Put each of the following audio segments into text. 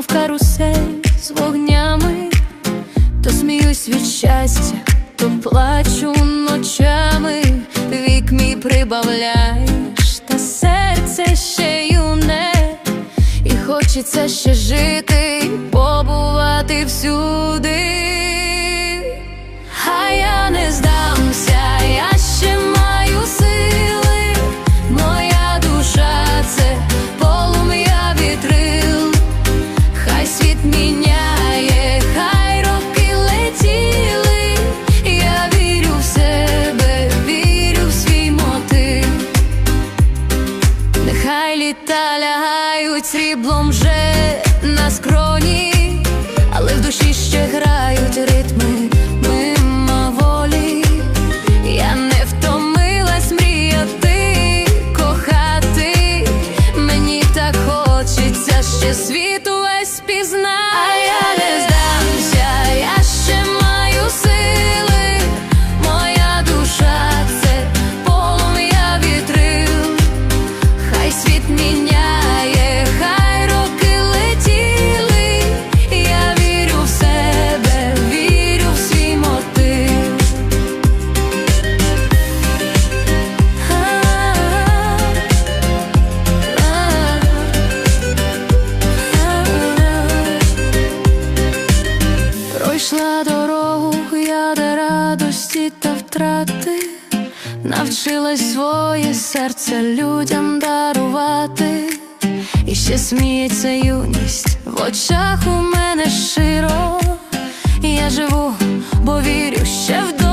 карусель з вогнями, то сміюсь від щастя, то плачу ночами, вік мій прибавляєш, та серце ще юне, і хочеться ще жити, побувати всюди. А я не здамся, Пройшла дорогу я до радості та втрати, навчилась своє серце людям дарувати, і ще сміється юність в очах у мене широ. Я живу, бо вірю, ще вдосталь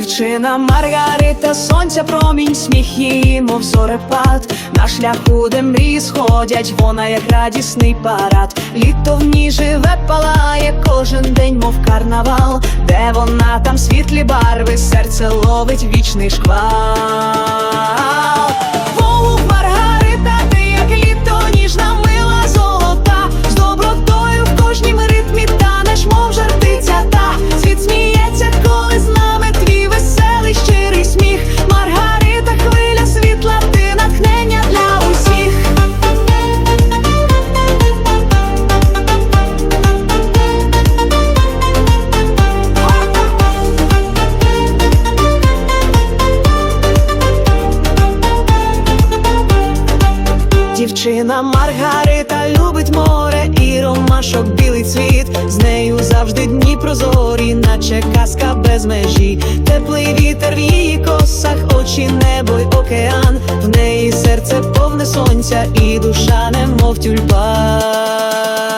Дівчина Маргарита, сонця промінь, сміх її, мов зорепад. На шляху, де мрії сходять, вона як радісний парад. Літо в ній живе, палає кожен день, мов карнавал, де вона там світлі барви, серце ловить вічний шквал. І білий цвіт. З нею завжди дні прозорі, наче казка без межі. Теплий вітер в її косах, очі, небо й океан. В неї серце повне сонця, і душа немов тюльпан.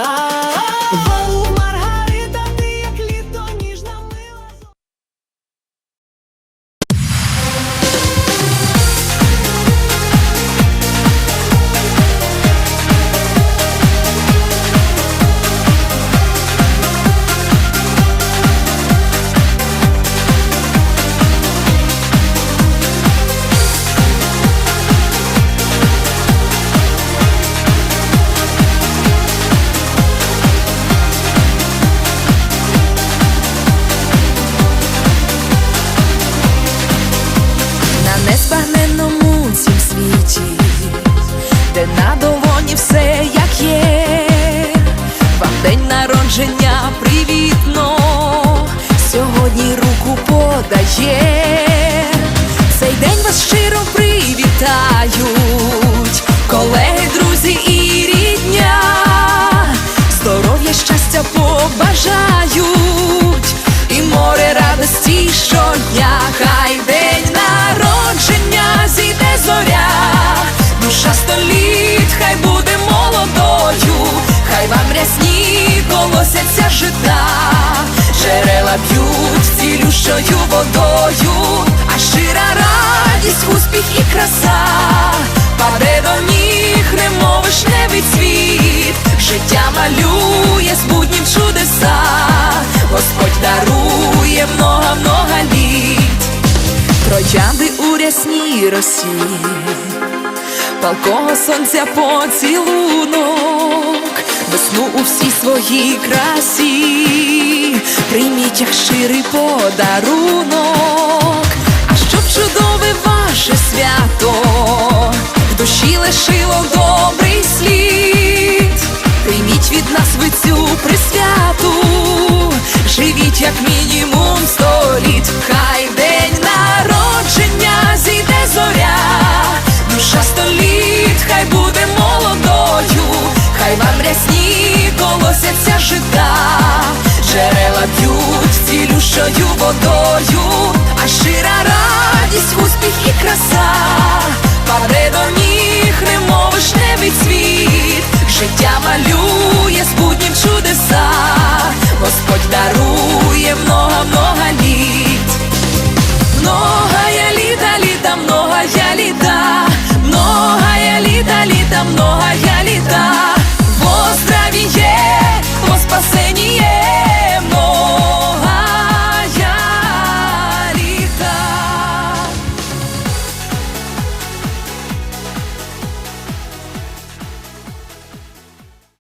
День народження привітно, сьогодні руку подає, цей день вас щиро привітають, колеги, друзі і рідня, здоров'я, щастя побажають, цілющою водою, а щира радість, успіх і краса, паде до ніг, немов вишневий цвіт, життя малює з буднім чудеса, Господь дарує много-много літ. Троянди у рясній росі, палкого сонця поцілунок, весну у всій своїй красі, прийміть як щирий подарунок, а щоб чудове ваше свято, в душі лишило добрий слід, прийміть від нас ви цю присвяту, живіть як мінімум сто літ, хай день народження зійде зоря, душа століт, хай буде молодою, хай вам рясні колосяться жита, джерела п'ють цілющою водою, а щира радість, успіх і краса, паде до ніг, немов вишневий світ, життя малює збутнім чудеса, Господь дарує много-много літ, много я літа, літа, много я літа, много я літа, літа, много.